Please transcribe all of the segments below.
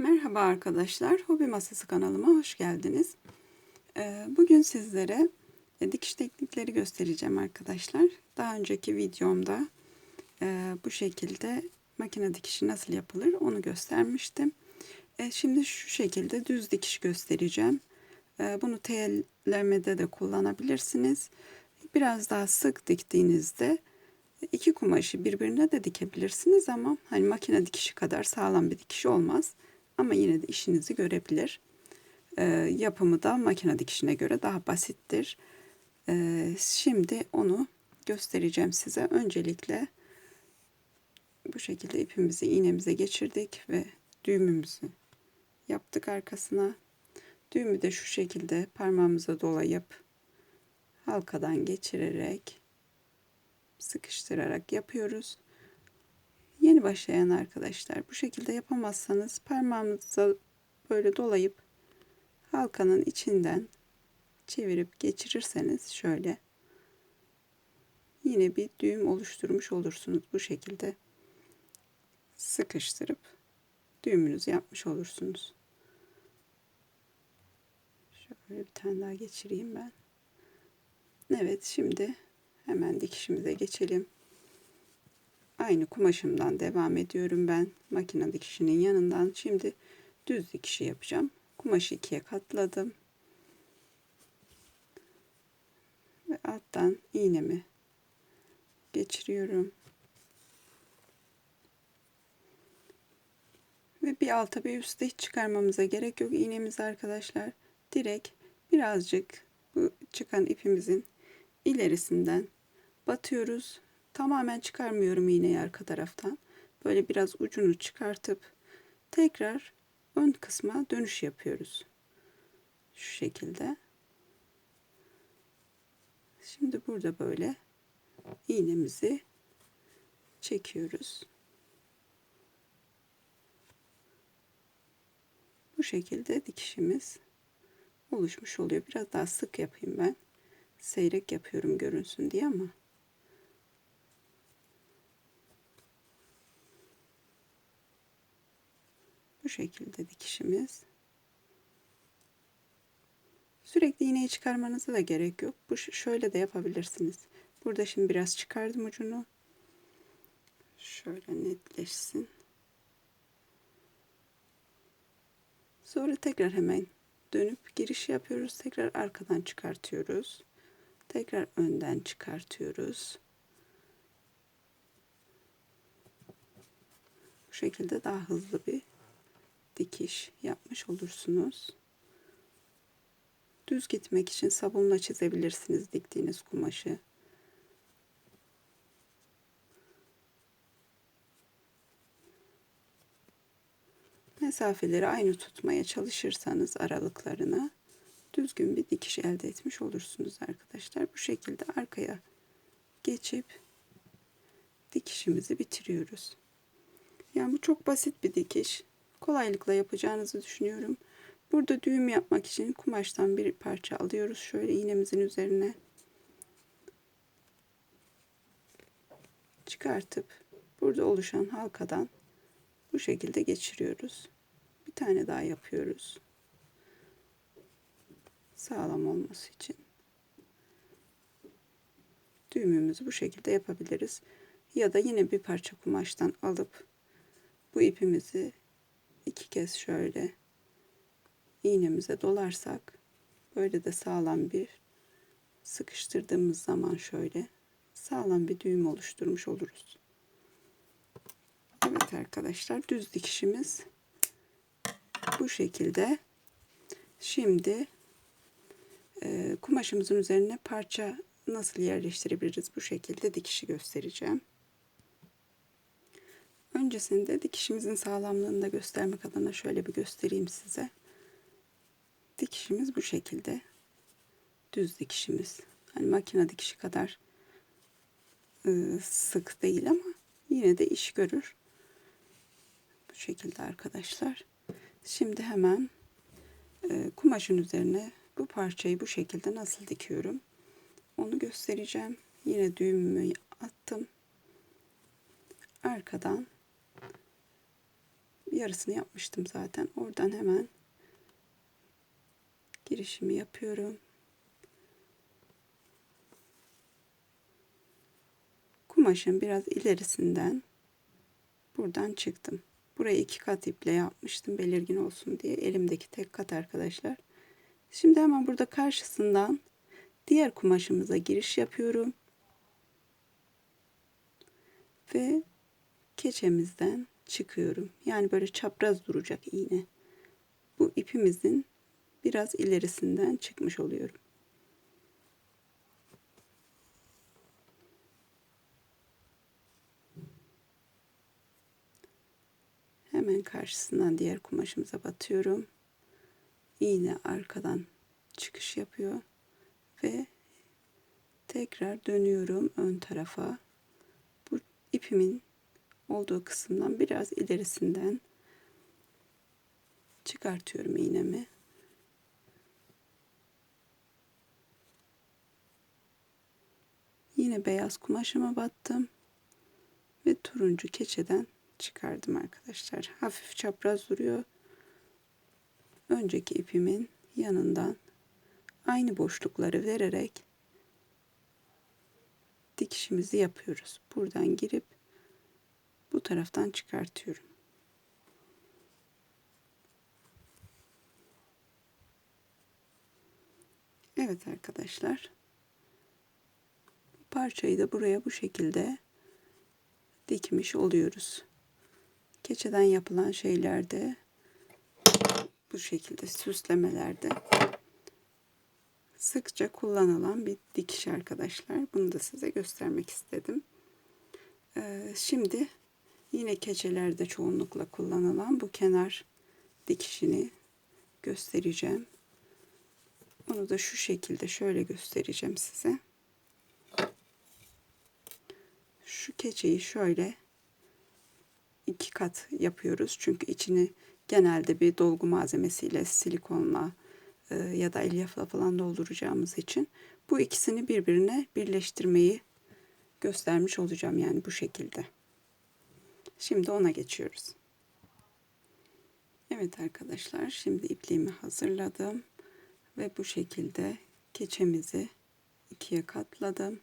Merhaba arkadaşlar, Hobi Masası kanalıma hoş geldiniz. Ee, Bugün sizlere e, dikiş teknikleri göstereceğim arkadaşlar. Daha önceki videomda e, bu şekilde makine dikişi nasıl yapılır onu göstermiştim. E, Şimdi şu şekilde düz dikiş göstereceğim. Bunu tellemede de kullanabilirsiniz. Biraz daha sık diktiğinizde iki kumaşı birbirine de dikebilirsiniz ama hani makine dikişi kadar sağlam bir dikiş olmaz. Ama yine de işinizi görebilir. Ee, yapımı da makine dikişine göre daha basittir. Ee, şimdi onu göstereceğim size. Öncelikle bu şekilde ipimizi iğnemize geçirdik ve düğümümüzü yaptık arkasına. Düğümü de şu şekilde parmağımıza dolayıp halkadan geçirerek sıkıştırarak yapıyoruz. Yeni başlayan arkadaşlar bu şekilde yapamazsanız parmağınıza böyle dolayıp halkanın içinden çevirip geçirirseniz şöyle yine bir düğüm oluşturmuş olursunuz bu şekilde sıkıştırıp düğümünüzü yapmış olursunuz. Şöyle bir tane daha geçireyim ben. Evet şimdi hemen dikişimize geçelim. Aynı kumaşımdan devam ediyorum ben. Makine dikişinin yanından. Şimdi düz dikişi yapacağım. Kumaşı ikiye katladım. Ve alttan iğnemi geçiriyorum. Ve bir alta bir üstte hiç çıkarmamıza gerek yok. İğnemiz arkadaşlar direkt birazcık bu çıkan ipimizin ilerisinden batıyoruz tamamen çıkarmıyorum iğneyi arka taraftan. Böyle biraz ucunu çıkartıp tekrar ön kısma dönüş yapıyoruz. Şu şekilde. Şimdi burada böyle iğnemizi çekiyoruz. Bu şekilde dikişimiz oluşmuş oluyor. Biraz daha sık yapayım ben. Seyrek yapıyorum görünsün diye ama şekilde dikişimiz. Sürekli iğneyi çıkarmanıza da gerek yok. Bu şöyle de yapabilirsiniz. Burada şimdi biraz çıkardım ucunu. Şöyle netleşsin. Sonra tekrar hemen dönüp giriş yapıyoruz. Tekrar arkadan çıkartıyoruz. Tekrar önden çıkartıyoruz. Bu şekilde daha hızlı bir dikiş yapmış olursunuz. Düz gitmek için sabunla çizebilirsiniz diktiğiniz kumaşı. Mesafeleri aynı tutmaya çalışırsanız aralıklarına düzgün bir dikiş elde etmiş olursunuz arkadaşlar. Bu şekilde arkaya geçip dikişimizi bitiriyoruz. Yani bu çok basit bir dikiş kolaylıkla yapacağınızı düşünüyorum. Burada düğüm yapmak için kumaştan bir parça alıyoruz. Şöyle iğnemizin üzerine çıkartıp burada oluşan halkadan bu şekilde geçiriyoruz. Bir tane daha yapıyoruz. Sağlam olması için. Düğümümüzü bu şekilde yapabiliriz. Ya da yine bir parça kumaştan alıp bu ipimizi iki kez şöyle iğnemize dolarsak böyle de sağlam bir sıkıştırdığımız zaman şöyle sağlam bir düğüm oluşturmuş oluruz. Evet arkadaşlar düz dikişimiz bu şekilde. Şimdi e, kumaşımızın üzerine parça nasıl yerleştirebiliriz bu şekilde dikişi göstereceğim. Öncesinde dikişimizin sağlamlığını da göstermek adına şöyle bir göstereyim size. Dikişimiz bu şekilde. Düz dikişimiz. Hani makine dikişi kadar ıı, sık değil ama yine de iş görür. Bu şekilde arkadaşlar. Şimdi hemen e, kumaşın üzerine bu parçayı bu şekilde nasıl dikiyorum onu göstereceğim. Yine düğümümü attım. Arkadan yarısını yapmıştım zaten. Oradan hemen girişimi yapıyorum. Kumaşın biraz ilerisinden buradan çıktım. Burayı iki kat iple yapmıştım belirgin olsun diye. Elimdeki tek kat arkadaşlar. Şimdi hemen burada karşısından diğer kumaşımıza giriş yapıyorum. Ve keçemizden çıkıyorum. Yani böyle çapraz duracak iğne. Bu ipimizin biraz ilerisinden çıkmış oluyorum. Hemen karşısından diğer kumaşımıza batıyorum. İğne arkadan çıkış yapıyor ve tekrar dönüyorum ön tarafa. Bu ipimin olduğu kısımdan biraz ilerisinden çıkartıyorum iğnemi. Yine beyaz kumaşıma battım ve turuncu keçeden çıkardım arkadaşlar. Hafif çapraz duruyor. Önceki ipimin yanından aynı boşlukları vererek dikişimizi yapıyoruz. Buradan girip bu taraftan çıkartıyorum. Evet arkadaşlar. Parçayı da buraya bu şekilde dikmiş oluyoruz. Keçeden yapılan şeylerde bu şekilde süslemelerde sıkça kullanılan bir dikiş arkadaşlar. Bunu da size göstermek istedim. Ee, şimdi yine keçelerde çoğunlukla kullanılan bu kenar dikişini göstereceğim. Onu da şu şekilde şöyle göstereceğim size. Şu keçeyi şöyle iki kat yapıyoruz. Çünkü içini genelde bir dolgu malzemesiyle silikonla e, ya da elyafla falan dolduracağımız için bu ikisini birbirine birleştirmeyi göstermiş olacağım yani bu şekilde. Şimdi ona geçiyoruz. Evet arkadaşlar şimdi ipliğimi hazırladım ve bu şekilde keçemizi ikiye katladım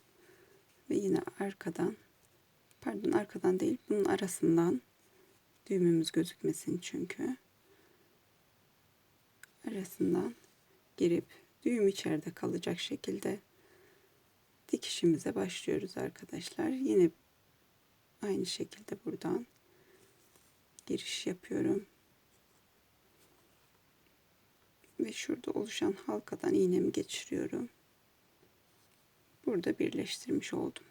ve yine arkadan pardon arkadan değil bunun arasından düğümümüz gözükmesin çünkü arasından girip düğüm içeride kalacak şekilde dikişimize başlıyoruz arkadaşlar. Yine aynı şekilde buradan giriş yapıyorum. Ve şurada oluşan halkadan iğnemi geçiriyorum. Burada birleştirmiş oldum.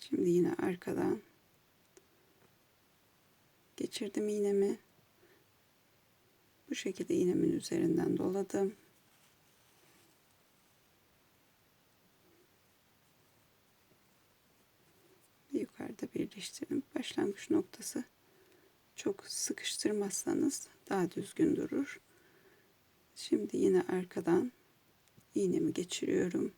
Şimdi yine arkadan geçirdim iğnemi. Bu şekilde iğnemin üzerinden doladım. Yukarıda birleştirdim. Başlangıç noktası çok sıkıştırmazsanız daha düzgün durur. Şimdi yine arkadan iğnemi geçiriyorum.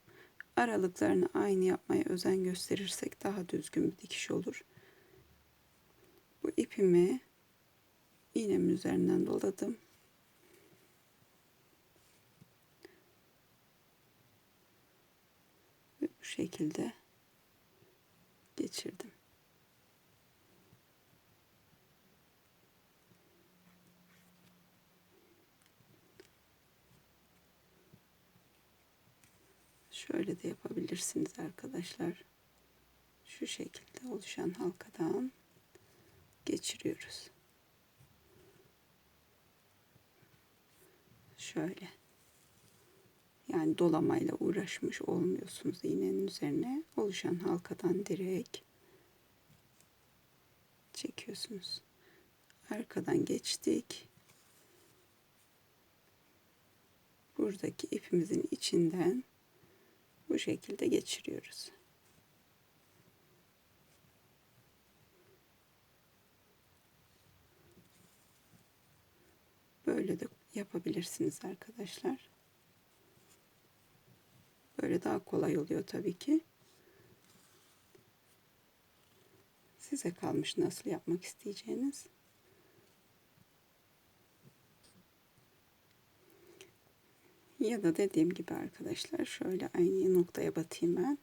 Aralıklarını aynı yapmaya özen gösterirsek daha düzgün bir dikiş olur. Bu ipimi iğnemin üzerinden doladım. Ve bu şekilde geçirdim. Şöyle de yapabilirsiniz arkadaşlar. Şu şekilde oluşan halkadan geçiriyoruz. Şöyle. Yani dolamayla uğraşmış olmuyorsunuz iğnenin üzerine. Oluşan halkadan direkt çekiyorsunuz. Arkadan geçtik. Buradaki ipimizin içinden bu şekilde geçiriyoruz. Böyle de yapabilirsiniz arkadaşlar. Böyle daha kolay oluyor tabii ki. Size kalmış nasıl yapmak isteyeceğiniz. Ya da dediğim gibi arkadaşlar şöyle aynı noktaya batayım ben.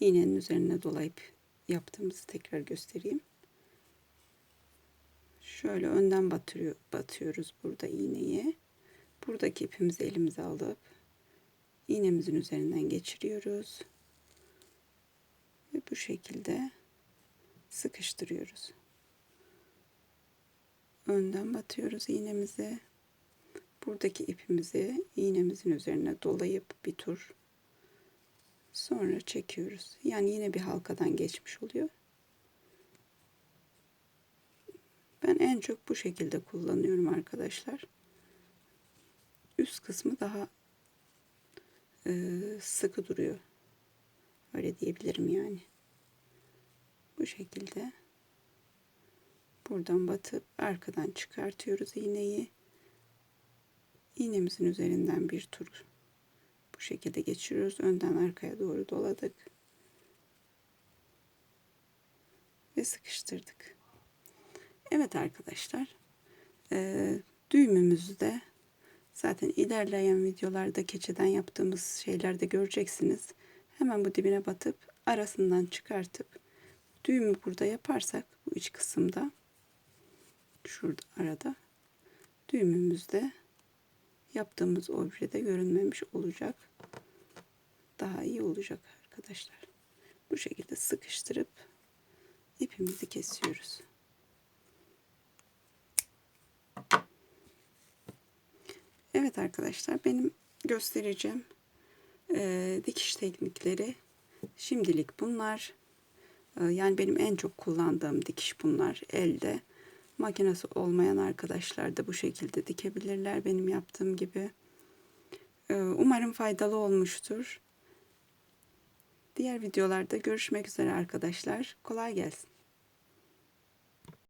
İğnenin üzerine dolayıp yaptığımızı tekrar göstereyim. Şöyle önden batırıyor, batıyoruz burada iğneyi. Buradaki ipimizi elimize alıp iğnemizin üzerinden geçiriyoruz. Ve bu şekilde sıkıştırıyoruz. Önden batıyoruz iğnemizi. Buradaki ipimizi iğnemizin üzerine dolayıp bir tur sonra çekiyoruz. Yani yine bir halkadan geçmiş oluyor. Ben en çok bu şekilde kullanıyorum arkadaşlar. Üst kısmı daha e, sıkı duruyor. Öyle diyebilirim yani. Bu şekilde buradan batıp arkadan çıkartıyoruz iğneyi. İğnemizin üzerinden bir tur bu şekilde geçiriyoruz. Önden arkaya doğru doladık. Ve sıkıştırdık. Evet arkadaşlar. E, düğümümüzü de zaten ilerleyen videolarda keçeden yaptığımız şeylerde göreceksiniz. Hemen bu dibine batıp arasından çıkartıp düğümü burada yaparsak bu iç kısımda şurada arada düğümümüzde yaptığımız objede görünmemiş olacak. Daha iyi olacak arkadaşlar. Bu şekilde sıkıştırıp ipimizi kesiyoruz. Evet arkadaşlar benim göstereceğim e, dikiş teknikleri şimdilik bunlar. E, yani benim en çok kullandığım dikiş bunlar elde. Makinesi olmayan arkadaşlar da bu şekilde dikebilirler benim yaptığım gibi. E, umarım faydalı olmuştur. Diğer videolarda görüşmek üzere arkadaşlar. Kolay gelsin.